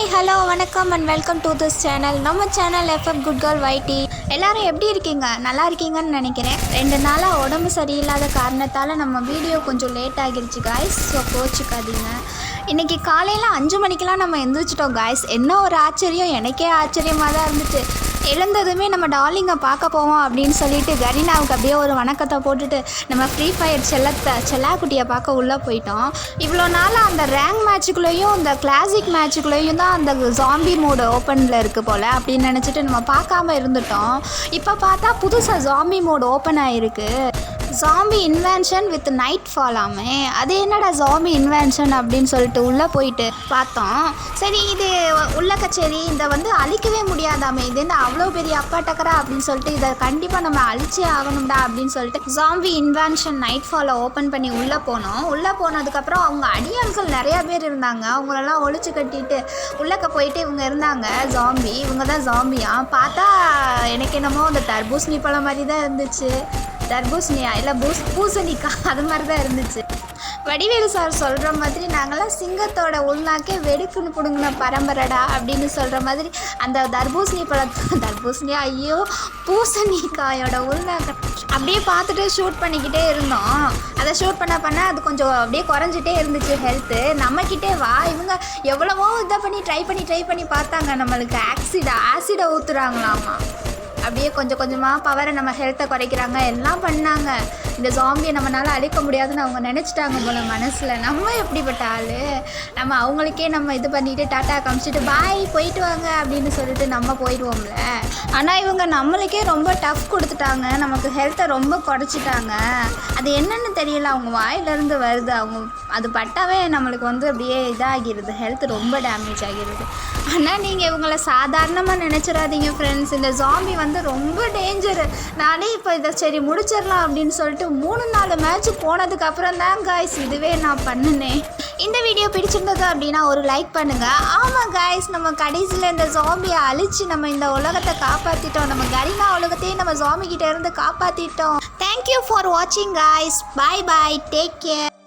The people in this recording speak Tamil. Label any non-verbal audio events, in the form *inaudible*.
ஹாய் ஹலோ வணக்கம் and welcome to this channel நம்ம சேனல் எஃப்எம் குட் கேர்ள் வைட்டி எல்லாரும் எப்படி இருக்கீங்க? நல்லா இருக்கீங்கன்னு நினைக்கிறேன். ரெண்டு நாளாக உடம்பு சரியில்லாத காரணத்தால் நம்ம வீடியோ கொஞ்சம் லேட் ஆகிருச்சு காய்ஸ் ஸோ கோச்சிக்காதீங்க. இன்றைக்கி காலையில் அஞ்சு மணிக்கெலாம் நம்ம எந்திரிச்சிட்டோம் காய்ஸ் என்ன ஒரு ஆச்சரியம்? எனக்கே ஆச்சரியமாக தான் இருந்துச்சு. எழுந்ததுமே நம்ம டார்லிங்கை பார்க்க போவோம் அப்படின்னு சொல்லிட்டு கரீனாவுக்கு அப்படியே ஒரு வணக்கத்தை போட்டுட்டு நம்ம ஃப்ரீ ஃபயர் செல்லத்தை செல்லாக்குட்டியை பார்க்க உள்ளே போயிட்டோம். இவ்வளோ நாளாக அந்த ரேங்க் மேட்சுக்குள்ளேயும் இந்த கிளாசிக் மேட்சுக்குள்ளேயும் தான் அந்த ஜாம்பி மோடு ஓப்பனில் இருக்குது போல் அப்படின்னு நினச்சிட்டு நம்ம பார்க்காம இருந்துட்டோம். இப்போ பார்த்தா புதுசாக ஜாம்பி மோடு ஓப்பன் ஆகிருக்கு ஜாம்பி இன்வென்ஷன் வித் நைட் ஃபாலாமே அது என்னடா ஜாம்பி இன்வென்ஷன் அப்படின்னு சொல்லிட்டு உள்ளே போயிட்டு பார்த்தோம். சரி இது உள்ள கச்சேரி இதை வந்து அழிக்கவே முடியாதாமே? இது என்ன அவ்வளோ பெரிய அப்பா டக்கரா அப்படின்னு சொல்லிட்டு இதை கண்டிப்பாக நம்ம அழிச்சே ஆகணும்டா அப்படின்னு சொல்லிட்டு ஜாம்பி இன்வென்ஷன் நைட் ஃபாலை ஓப்பன் பண்ணி உள்ளே போனோம். உள்ளே போனதுக்கப்புறம் அவங்க அடியாள்கள் நிறையா பேர் இருந்தாங்க. அவங்களெல்லாம் ஒழிச்சு கட்டிட்டு உள்ளக்க போயிட்டு இவங்க இருந்தாங்க. ஜாம்பி இவங்க தான் ஜாம்பியா பார்த்தா எனக்கு என்னமோ அந்த தர்பூசணி பழம் மாதிரி தான் இருந்துச்சு. தர்பூசணியா? இல்லை பூஸ் பூசணிக்காய் *laughs* அது மாதிரி தான் இருந்துச்சு. வடிவேலு சார் சொல்கிற மாதிரி நாங்களாம் சிங்கத்தோட உள்நாக்கே வெடிப்புன்னு பிடுங்கின பரம்பரைடா அப்படின்னு சொல்கிற மாதிரி அந்த தர்பூசணி பழத்தை *laughs* தர்பூசணியா ஐயோ பூசணிக்காயோட உள்நாக்க அப்படியே பார்த்துட்டு ஷூட் பண்ணிக்கிட்டே இருந்தோம். அதை ஷூட் பண்ண பண்ண அது கொஞ்சம் அப்படியே குறைஞ்சிட்டே இருந்துச்சு ஹெல்த்து நம்மக்கிட்டே வா இவங்க எவ்வளவோ இதை பண்ணி ட்ரை பண்ணி ட்ரை பண்ணி பார்த்தாங்க நம்மளுக்கு. ஆக்சிடா ஆசிடை ஊற்றுறாங்களாமா அப்படியே கொஞ்சம் கொஞ்சமாக பவரை நம்ம ஹெல்த்தை குறைக்கிறாங்க. எல்லாம் பண்ணாங்க. இந்த ஜாம்பியை நம்மளால் அழிக்க முடியாதுன்னு அவங்க நினச்சிட்டாங்க போல மனசில். நம்ம எப்படிப்பட்ட ஆள்? நம்ம அவங்களுக்கே நம்ம இது பண்ணிட்டு டாட்டா காமிச்சிட்டு பாய் போயிட்டு வாங்க அப்படின்னு சொல்லிட்டு நம்ம போயிடுவோம்ல. ஆனால் இவங்க நம்மளுக்கே ரொம்ப டஃப் கொடுத்துட்டாங்க. நமக்கு ஹெல்த்தை ரொம்ப குறைச்சிட்டாங்க. அது என்னென்னு தெரியல. அவங்க வாயிலிருந்து வருது. அவங்க அது பட்டாவே நம்மளுக்கு வந்து அப்படியே இதாகிடுது ஹெல்த் ரொம்ப டேமேஜ் ஆகிடுது ஆனால் நீங்கள் இவங்கள சாதாரணமாக நினச்சிடாதீங்க ஃப்ரெண்ட்ஸ் இந்த ஜாம்பி வந்து ரொம்ப டேஞ்சரு நானே இப்போ இதை சரி முடிச்சிடலாம் அப்படின்னு சொல்லிட்டு மூணு நாலு மேட்ச் போனதுக்கு அப்புறம் தான் காய்ஸ் இதுவே நான் பண்ணினேன். இந்த வீடியோ பிடிச்சிருந்தது அப்படின்னா ஒரு லைக் பண்ணுங்கள் ஆமாம் காய்ஸ் நம்ம கடைசியில் இந்த ஜாம்பியை அழிச்சு நம்ம இந்த உலகத்தை காப்பாற்றிட்டோம் நம்ம கரினா உலகத்தையும் நம்ம ஜாம்பி கிட்ட இருந்து காப்பாற்றிட்டோம் தேங்க்யூ ஃபார் வாட்சிங் guys bye bye take care